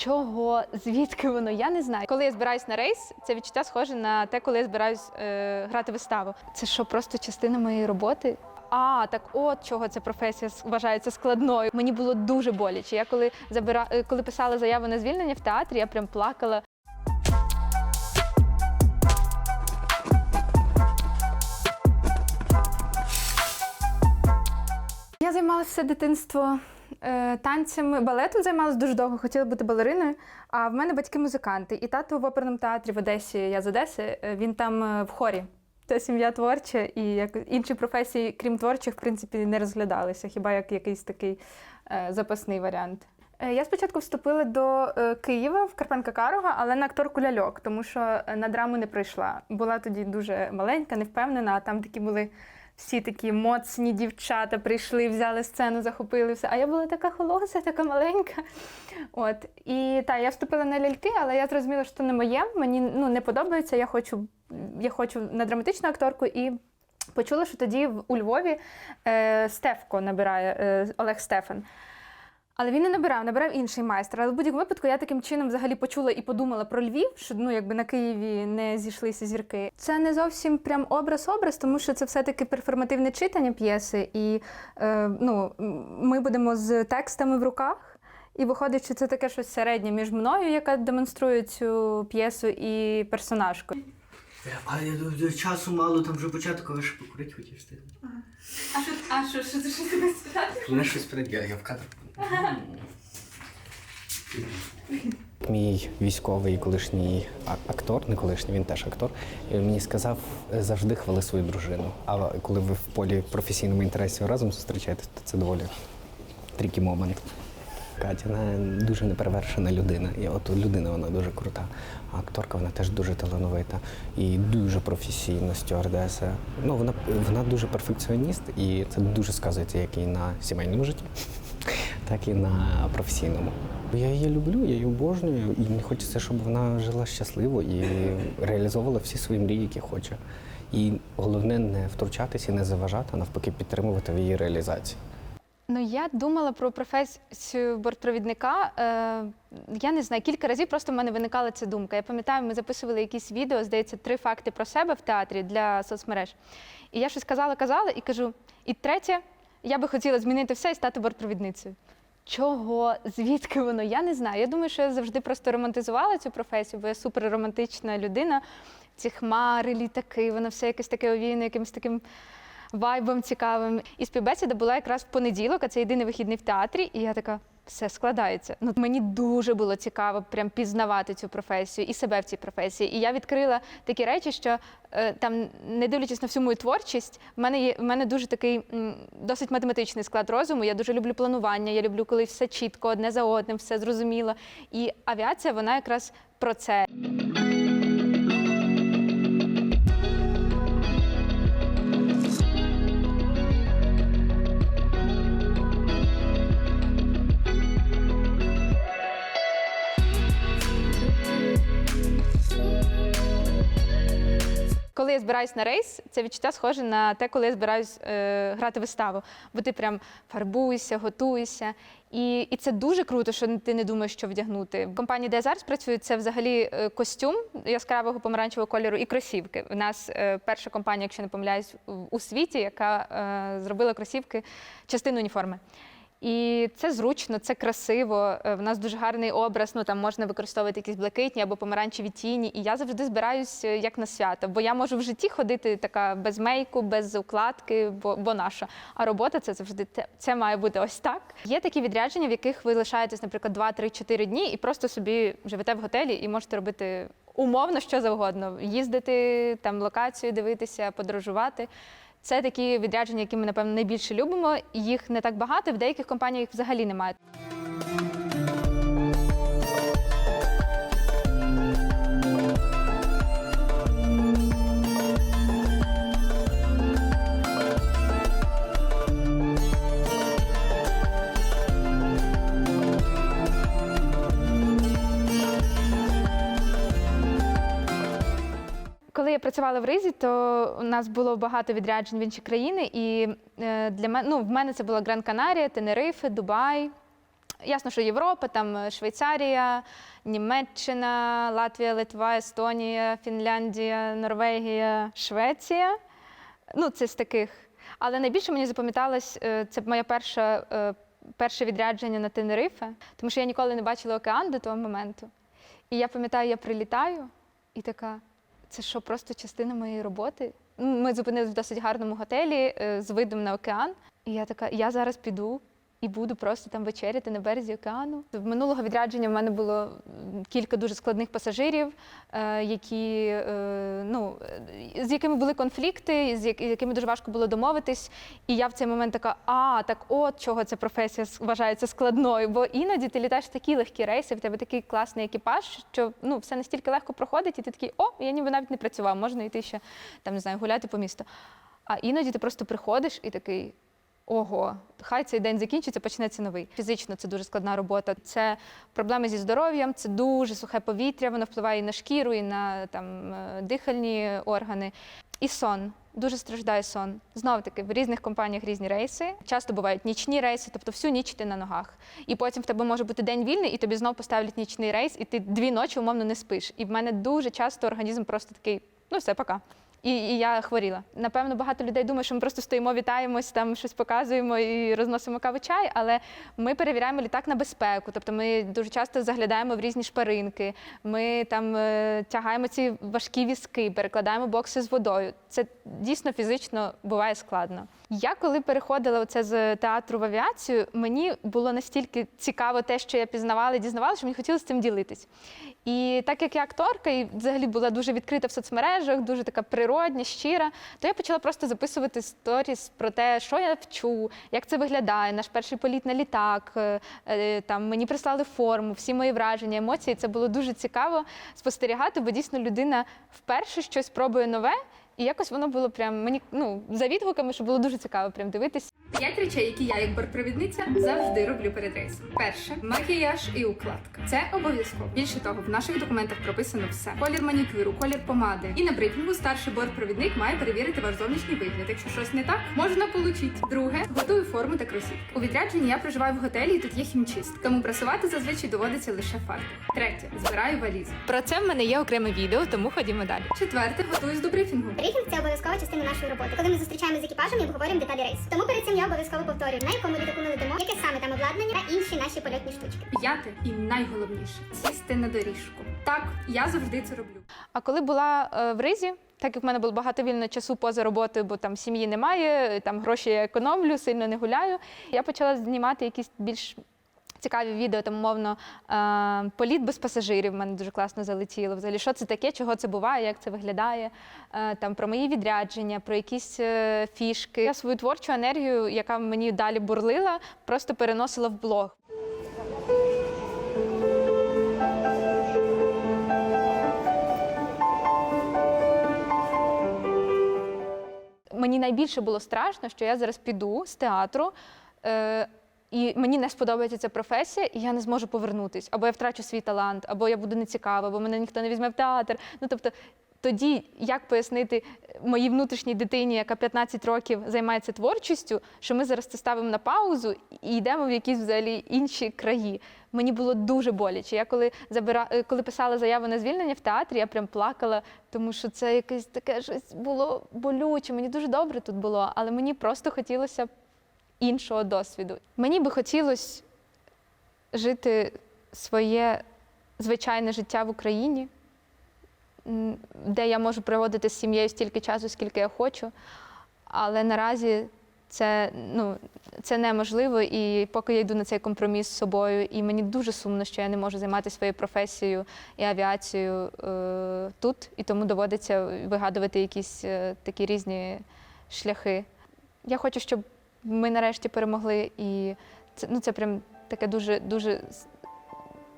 Чого? Звідки воно? Я не знаю. Коли я збираюсь на рейс, це відчуття схоже на те, коли я збираюсь е, грати виставу. Це що, просто частина моєї роботи? А, так от чого ця професія вважається складною. Мені було дуже боляче. Я коли забира... е, коли писала заяву на звільнення в театрі, я прям плакала. Я займалася все дитинство танцями, балетом займалася дуже довго, хотіла бути балериною. А в мене батьки музиканти. І тато в оперному театрі в Одесі, я з Одеси, е, він там е, в хорі. Це сім'я творча, і як інші професії, крім творчих, в принципі, не розглядалися, хіба як якийсь такий е, запасний варіант. Е, Я спочатку вступила до е, Києва в Карпенка Карога, але на акторку ляльок, тому що е, на драму не прийшла. Була тоді дуже маленька, невпевнена, а там такі були всі такі моцні дівчата прийшли, взяли сцену, захопили все. А я була така холоса, така маленька. От. І та, я вступила на ляльки, але я зрозуміла, що це не моє. Мені ну, не подобається. Я хочу, я хочу на драматичну акторку і. Почула, що тоді у Львові е, Стефко набирає е, Олег Стефан. Але він не набирав, набирав інший майстер. Але в будь-якому випадку я таким чином взагалі почула і подумала про Львів, що ну якби на Києві не зійшлися зірки. Це не зовсім прям образ-образ, тому що це все-таки перформативне читання п'єси, і е, ну, ми будемо з текстами в руках. І виходить, що це таке щось середнє між мною, яка демонструє цю п'єсу, і персонажкою. А я до часу мало, там вже початок, але ще покурити хотів встигнути. А що, а що, що, що, що тебе спитати? Мене щось перед я, я в кадр. Мій військовий колишній актор, не колишній, він теж актор, е, мені сказав е, завжди хвали свою дружину. А коли ви в полі професійному інтересі разом зустрічаєтесь, то це доволі трікі момент. Катя дуже неперевершена людина. І от людина вона дуже крута. А акторка вона теж дуже талановита і дуже професійна стюардеса. Ну вона вона дуже перфекціоніст, і це дуже сказується як і на сімейному житті, так і на професійному. Я її люблю, я її обожнюю, і мені хочеться, щоб вона жила щасливо і реалізовувала всі свої мрії, які хоче. І головне не втручатися і не заважати, а навпаки, підтримувати в її реалізації. Ну, я думала про професію бортпровідника. Е, я не знаю, кілька разів просто в мене виникала ця думка. Я пам'ятаю, ми записували якісь відео, здається, три факти про себе в театрі для соцмереж. І я щось казала, казала і кажу: і третє, я би хотіла змінити все і стати бортпровідницею. Чого? Звідки воно? Я не знаю. Я думаю, що я завжди просто романтизувала цю професію, бо я суперромантична людина. Ці хмари, літаки, воно все якесь таке овіяне, якимось таким вайбом цікавим. І співбесіда була якраз в понеділок, а це єдиний вихідний в театрі. І я така. Все складається. Ну мені дуже було цікаво прям пізнавати цю професію і себе в цій професії. І я відкрила такі речі, що е, там, не дивлячись на всю мою творчість, в мене є в мене дуже такий досить математичний склад розуму. Я дуже люблю планування. Я люблю, коли все чітко, одне за одним, все зрозуміло. І авіація, вона якраз про це. Коли я збираюсь на рейс, це відчуття схоже на те, коли я збираюсь е, грати виставу. Бо ти прям фарбуєшся, готуєшся. І, і це дуже круто, що ти не думаєш, що вдягнути. В компанії, де я зараз працюю, це взагалі е, костюм яскравого помаранчевого кольору і кросівки. У нас е, перша компанія, якщо не помиляюсь, у світі, яка е, зробила кросівки частину уніформи. І це зручно, це красиво. е, В нас дуже гарний образ. Ну там можна використовувати якісь блакитні або помаранчеві тіні. І я завжди збираюсь е, як на свято, бо я можу в житті ходити така без мейку, без укладки, бо, бо наша. А робота це завжди це, має бути ось так. Є такі відрядження, в яких ви лишаєтесь, наприклад, 2, 3, 4 дні і просто собі живете в готелі і можете робити умовно що завгодно. Їздити там локацію, дивитися, подорожувати. Це такі відрядження, які ми, напевно, найбільше любимо. Їх не так багато, в деяких компаніях їх взагалі немає. Коли я працювала в Ризі, то у нас було багато відряджень в інші країни. І е, для мене ну, в мене це була Гран Канарія, Тенерифе, Дубай. Ясно, що Європа, там е, Швейцарія, Німеччина, Латвія, Литва, Естонія, Фінляндія, Норвегія, Швеція. Ну, це з таких. Але найбільше мені запам'яталось, е, це моя перша, перше відрядження на Тенерифе, тому що я ніколи не бачила океан до того моменту. І я пам'ятаю, я прилітаю і така, це що, просто частина моєї роботи? Ми зупинились в досить гарному готелі е, з видом на океан. І я така, я зараз піду і буду просто там вечеряти на березі океану. В минулого відрядження в мене було кілька дуже складних пасажирів, е, які, е, ну, з якими були конфлікти, з якими дуже важко було домовитись. І я в цей момент така, а, так от чого ця професія вважається складною. Бо іноді ти літаєш в такі легкі рейси, в тебе такий класний екіпаж, що ну, все настільки легко проходить, і ти такий, о, я ніби навіть не працював, можна йти ще там, не знаю, гуляти по місту. А іноді ти просто приходиш і такий. Ого, хай цей день закінчиться, почнеться новий. Фізично це дуже складна робота. Це проблеми зі здоров'ям, це дуже сухе повітря, воно впливає і на шкіру, і на там е, дихальні органи. І сон. Дуже страждає сон. Знову таки, в різних компаніях різні рейси. Часто бувають нічні рейси, тобто всю ніч ти на ногах. І потім в тебе може бути день вільний, і тобі знов поставлять нічний рейс, і ти дві ночі умовно не спиш. І в мене дуже часто організм просто такий, ну все, пока. І, і я хворіла. Напевно, багато людей думає, що ми просто стоїмо, вітаємось, там щось показуємо і розносимо каву чай, але ми перевіряємо літак на безпеку. Тобто ми дуже часто заглядаємо в різні шпаринки, ми там е, тягаємо ці важкі візки, перекладаємо бокси з водою. Це дійсно фізично буває складно. Я коли переходила оце з театру в авіацію, мені було настільки цікаво те, що я пізнавала і дізнавала, що мені хотілося цим ділитись. І так як я акторка і взагалі була дуже відкрита в соцмережах, дуже така природня, щира, то я почала просто записувати сторіс про те, що я вчу, як це виглядає, наш перший політ на літак. е, е, Там мені прислали форму, всі мої враження, емоції. Це було дуже цікаво спостерігати, бо дійсно людина вперше щось пробує нове. І якось воно було прям мені ну за відгуками, що було дуже цікаво прям дивитись. П'ять речей, які я як бортпровідниця завжди роблю перед рейсом. Перше макіяж і укладка. Це обов'язково. Більше того, в наших документах прописано все: колір манікюру, колір помади. І на брифінгу старший бортпровідник має перевірити ваш зовнішній вигляд. Якщо щось не так, можна получити. Друге, готую форму та кросівки. У відрядженні я проживаю в готелі, і тут є хімчист. Тому прасувати зазвичай доводиться лише фартух. Третє, збираю валізу. Про це в мене є окреме відео, тому ходімо далі. Четверте, готуюсь до брифінгу. Брифінг це обов'язкова частина нашої роботи. Коли ми зустрічаємося з екіпажем і обговорюємо деталі рейсу. Тому перед цим я обов'язково повторюю, на якому літаку ми летимо, яке саме там обладнання та інші наші польотні штучки. П'яте і найголовніше сісти на доріжку. Так, я завжди це роблю. А коли була е, в Ризі, так як в мене було багато вільного часу поза роботою, бо там сім'ї немає, там гроші я економлю, сильно не гуляю. Я почала знімати якісь більш цікаві відео, там, умовно, е, політ без пасажирів мене дуже класно залетіло. Взагалі, що це таке, чого це буває, як це виглядає, е, там, про мої відрядження, про якісь е, фішки. Я свою творчу енергію, яка мені далі бурлила, просто переносила в блог. мені найбільше було страшно, що я зараз піду з театру. І мені не сподобається ця професія, і я не зможу повернутись. Або я втрачу свій талант, або я буду нецікава, або мене ніхто не візьме в театр. Ну тобто, тоді як пояснити моїй внутрішній дитині, яка 15 років займається творчістю, що ми зараз це ставимо на паузу і йдемо в якісь взагалі інші краї. Мені було дуже боляче. Я коли забира... е, коли писала заяву на звільнення в театрі, я прям плакала, тому що це якесь таке щось було болюче. Мені дуже добре тут було, але мені просто хотілося іншого досвіду. Мені би хотілося жити своє звичайне життя в Україні, де я можу проводити з сім'єю стільки часу, скільки я хочу. Але наразі це, ну, це неможливо, і поки я йду на цей компроміс з собою, і мені дуже сумно, що я не можу займатися своєю професією і авіацією е, тут, і тому доводиться вигадувати якісь е, такі різні шляхи. Я хочу, щоб ми нарешті перемогли, і це, ну, це прям таке дуже, дуже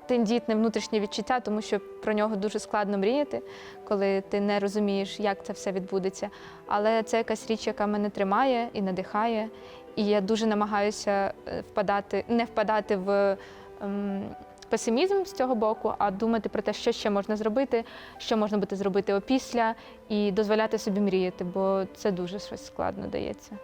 тендітне внутрішнє відчуття, тому що про нього дуже складно мріяти, коли ти не розумієш, як це все відбудеться. Але це якась річ, яка мене тримає і надихає. І я дуже намагаюся е, впадати, не впадати в ем, песимізм з цього боку, а думати про те, що ще можна зробити, що можна буде зробити опісля, і дозволяти собі мріяти, бо це дуже щось складно дається.